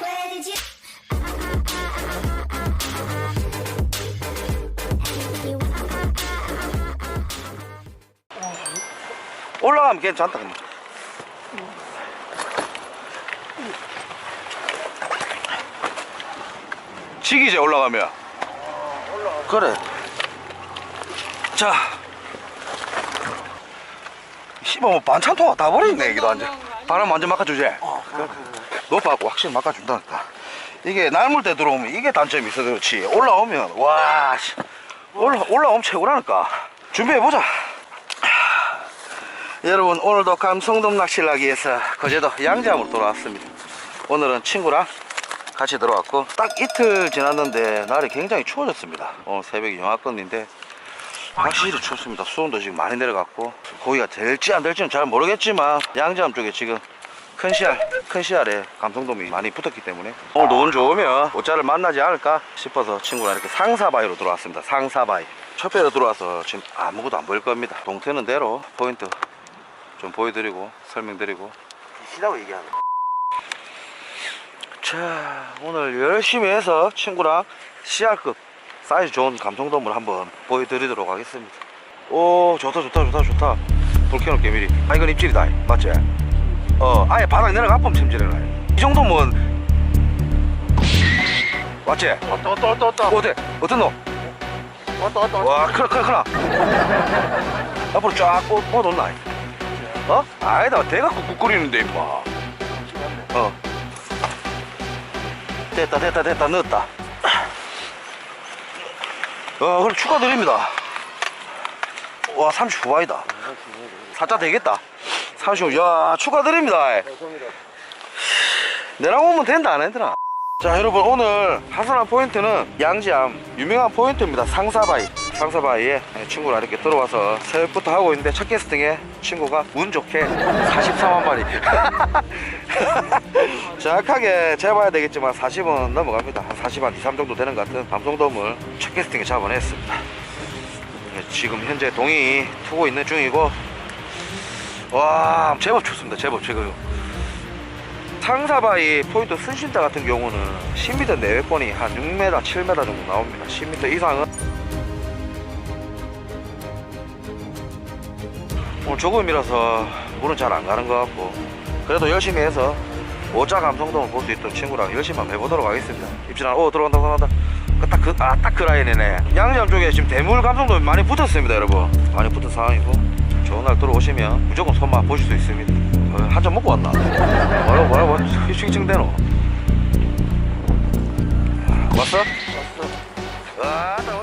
Where did you? 올라가면 괜찮다 근데. 지기제 올라가면. 그래. 자. 씨발 뭐 반찬통가 다 버리네 이기도 완전. 바람 완전 막아주지 높아갖고 확실히 막아준다니까. 이게 날물 때 들어오면 이게 단점이 있어 그렇지. 올라오면 와 씨, 올라, 올라오면 최고라니까. 준비해보자. 여러분 오늘도 감성돔 낚시를 하기 위해서 거제도 양지함으로 돌아왔습니다. 오늘은 친구랑 같이 들어왔고 딱 이틀 지났는데 날이 굉장히 추워졌습니다. 오늘 새벽이 영하권인데 확실히 춥습니다. 수온도 지금 많이 내려갔고 고기가 될지 안 될지는 잘 모르겠지만 양지함 쪽에 지금 큰 씨알 큰 씨알에 감성돔이 많이 붙었기 때문에 오늘 노은 좋으면 오자를 만나지 않을까 싶어서 친구랑 이렇게 상사바위로 들어왔습니다. 상사바위. 첫 배로 들어와서 지금 아무것도 안 보일 겁니다. 동태는 대로 포인트 좀 보여드리고 설명드리고. 시다고 얘기하네. 자 오늘 열심히 해서 친구랑 씨알급 사이즈 좋은 감성돔을 한번 보여드리도록 하겠습니다. 오 좋다 좋다 좋다 좋다. 볼케노 개미리. 아 이건 입질이다. 맞지? 어 아예 바닥 내려가 봄 챔질해라 이 정도면 맞지? 왔다 왔다 왔다 왔다. 어때? 어떤 놈? 왔다 왔다 왔다. 와 크나 크나 크나 앞으로 쫙 뻗, 뻗었나? 어? 아니다 대가 꾹꾹거리는데 임마. 어. 됐다 됐다 됐다 넣었다. 어 그럼 축하드립니다. 와 39바이다. 살짝 되겠다 35 야 축하드립니다. 내랑 오면 된다 안 했더라 자 여러분 오늘 하산한 포인트는 양지암 유명한 포인트입니다. 상사바위. 상사바위에 친구랑 이렇게 들어와서 새벽부터 하고 있는데 첫 캐스팅에 친구가 운 좋게 44만 마리. 정확하게 재봐야 되겠지만 40은 넘어갑니다. 한 40 한 2, 3 정도 되는 것 같은 밤송돔을 첫 캐스팅에 잡아냈습니다. 네, 지금 현재 동이 투고 있는 중이고 와 제법 좋습니다 제법 지금 상사바위 포인트 순신자 같은 경우는 10m 내외권이 한 6m, 7m 정도 나옵니다. 10m 이상은 오늘 조금이라서 물은 잘 안 가는 것 같고 그래도 열심히 해서 오자 감성돔을 볼 수 있도록 친구랑 열심히 한번 해보도록 하겠습니다. 입질한 오 들어간다 들어간다 딱그아딱그 라인이네. 양념 쪽에 지금 대물 감성돔이 많이 붙었습니다, 여러분. 많이 붙은 상황이고 좋은 날 들어오시면 무조건 손맛 보실 수 있습니다. 한잔 먹고 왔나? 뭐라고 뭐라고 휘칭대노 왔어? 왔어 아나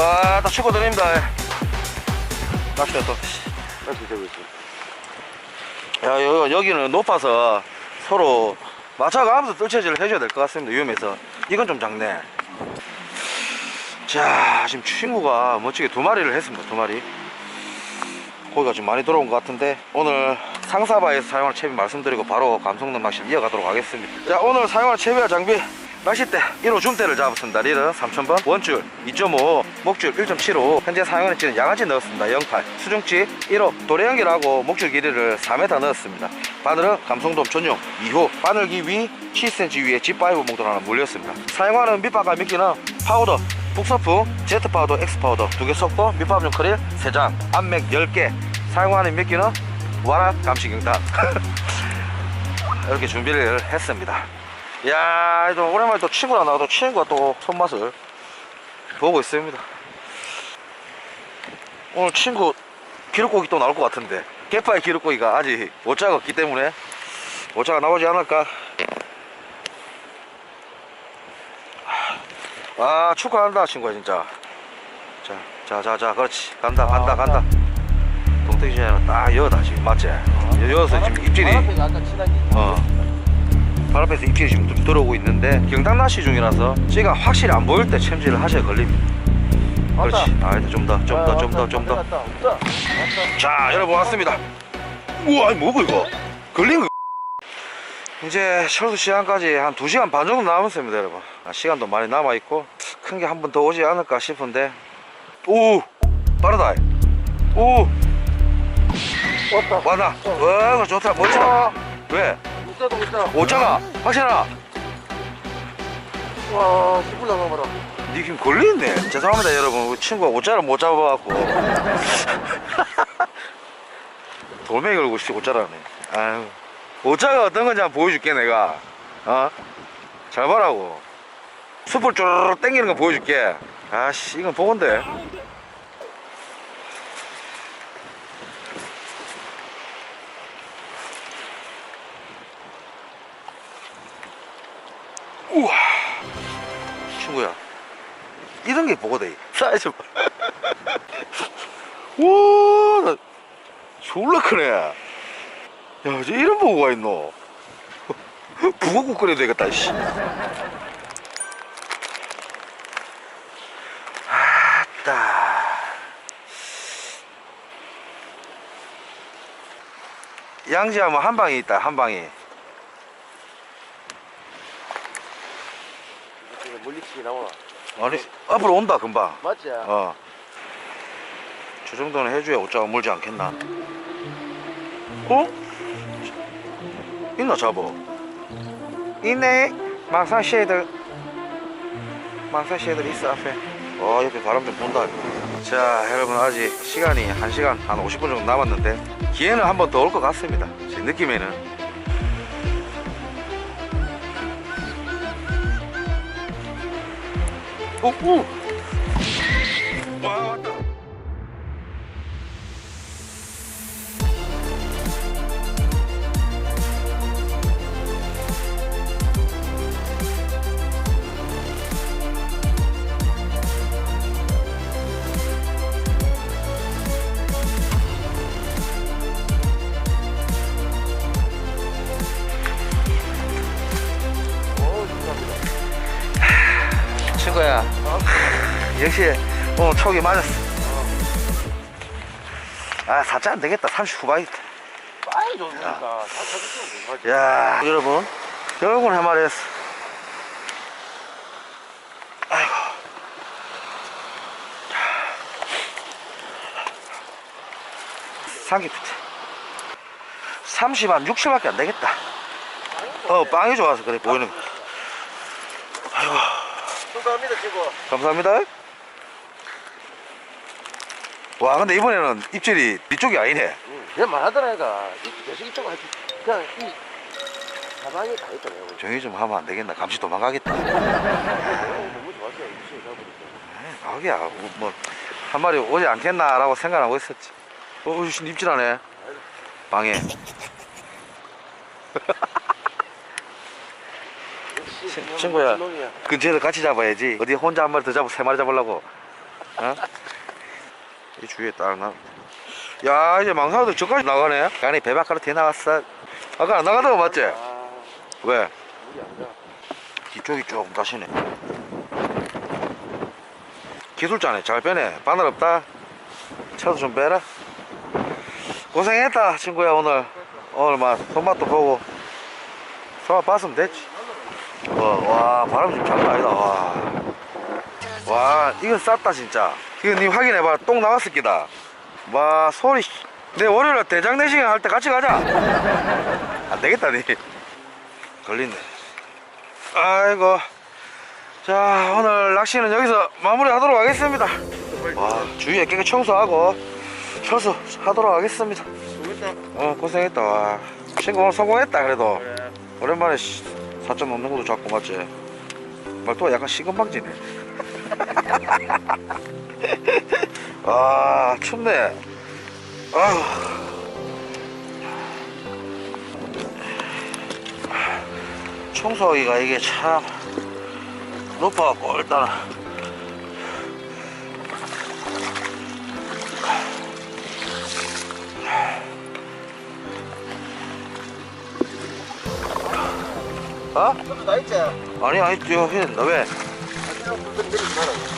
아, 다 치고 드립니다. 낚시가 또. 다시 되고 있어 야, 여, 여기는 높아서 서로 맞춰가면서 뜰채질을 해줘야 될 것 같습니다. 위험해서. 이건 좀 작네. 자, 지금 친구가 멋지게 두 마리를 했습니다. 두 마리. 고기가 좀 많이 들어온 것 같은데 오늘 상사바에서 사용할 채비 말씀드리고 바로 감성돔 낚시를 이어가도록 하겠습니다. 자, 오늘 사용할 채비와 장비 낚싯대 1호 줌대를 잡았습니다. 리를 3000번, 원줄 2.5, 목줄 1.75, 현재 찌는 양아지 넣었습니다. 08, 수중치 1호, 도래 연결하고 목줄 길이를 4m 넣었습니다. 바늘은 감성돔 전용 2호, 바늘 기 위 7cm 위에 G5 몽돌 하나 물렸습니다. 사용하는 밑밥과 미끼는 파우더, 북서풍, 제트 파우더, 엑스 파우더 두 개 섞고 밑밥 좀 크릴 3장, 암맥 10개, 사용하는 미끼는 와락 감시경단 이렇게 준비를 했습니다. 야, 또 오랜만에 또 친구랑 나와도 친구가 또 손맛을 보고 있습니다. 오늘 친구 기름고기 또 나올 것 같은데 개파의 기름고기가 아직 오자가 없기 때문에 오자가 나오지 않을까. 아, 축하한다 친구야 진짜. 자, 자, 자, 자, 그렇지. 간다, 간다, 간다. 동태기 전에는 딱 여다 지금 맞지? 여어서 지금 입질이. 아 발 앞에서 입질이 지금 좀 들어오고 있는데 경당 낚시 중이라서 제가 확실히 안 보일 때 챔질을 하셔야 걸립니다. 그렇지. 아좀더좀더좀더 좀더 왔다. 왔다 왔다. 자 여러분 왔습니다. 우와 뭐고 이거? 걸린 거. 이제 철수 시간까지 한 2시간 반 정도 남았습니다 여러분. 아, 시간도 많이 남아있고 큰 게 한 번 더 오지 않을까 싶은데. 오 빠르다. 오. 왔다. 왔나 와 좋다. 멋지다. 왜 못자도 못자 오자가 확실하나 와 씨불 나가봐라. 니 지금 걸리네. 죄송합니다 여러분. 우리 친구가 오자를 못 잡아갖고. 돌멩이 걸고 씨 오자라네. 아유. 오자가 어떤 건지 한번 보여줄게 내가. 어? 잘 봐라고. 숯불 쪼르르 땡기는 거 보여줄게. 아씨 이건 보건데 우와. 친구야 이런 게 보거든 사이즈 봐. 와나 졸라 크네. 야 이제 이런 보고가 있노? 북어국 끓여야 되겠다 씨. 아따. 양지하면 한 방이 있다 한 방이 이거 물리치기 나오나 아니 앞으로 온다 금방 맞지? 어. 저 정도는 해줘야 옷자가 물지 않겠나? 어? 있나 잡어? 있네. 망상 쉐이드. 망상 쉐이드 있어 앞에. 어 옆에 바람 좀 분다. 자 여러분 아직 시간이 1시간 한 50분 정도 남았는데 기회는 한 번 더 올 것 같습니다. 제 느낌에는. 오, 오. 역시 오늘 촉이 맞았어. 아, 사자 안 되겠다. 30 후반이다. 빨리 좋으니까 야, 여러분. 결국은 해말했어. 아이고. 삼십 30 한 60밖에 안 되겠다. 어, 빵이 좋아서 그래, 보이는 거. 아이고. 감사합니다 친구 감사합니다. 와, 근데 이번에는 입질이 이쪽이 아니네. 응. 그냥 말하더라 얘가 이 계속 이쪽으로 할지 그냥 이 가방에 다 있더라 요 정리 좀 하면 안 되겠나? 감시 도망가겠다. 너무 좋았어요 이씨 가보니까 가기야, 뭐, 뭐, 한 마리 오지 않겠나라고 생각하고 있었지. 어, 씨, 입질하네. 방에. 역시 친- 그냥 친구야. 놈이야. 근처에서 같이 잡아야지. 어디 혼자 한 마리 더 잡고 세 마리 잡으려고. 어? 이 주위에 딱 나. 야, 이제 망사도 저까지 나가네. 안에 배 밖으로 대 나갔어. 아까 안 나가다가 맞지? 아 왜? 뒤쪽이 조금 다시네. 기술자네. 잘 빼네. 바늘 없다. 차도 좀 빼라. 고생했다, 친구야, 오늘. 오늘 막 손맛도 보고. 손맛 봤으면 됐지. 와, 와, 바람 좀 장난 아니다, 이건 쌌다, 진짜. 이거 니 확인해봐. 똥 나왔을 기다. 와, 소리. 씨. 내 월요일에 대장 내시경 할 때 같이 가자. 안 되겠다, 니. 걸린네. 아이고. 자, 오늘 낚시는 여기서 마무리 하도록 하겠습니다. 와, 주위에 깨끗이 청소하고, 철수 하도록 하겠습니다. 수고했다. 어, 고생했다. 와. 친구 오늘 성공했다, 그래도. 그래. 오랜만에 4점 넘는 것도 잡고 맞지? 말투가 약간 시금방지네. 아, 춥네. 아휴. 청소하기가 이게 참 높아갖고 일단은 어? 나 있지? 아니 아니 저 해, 나 왜? 아니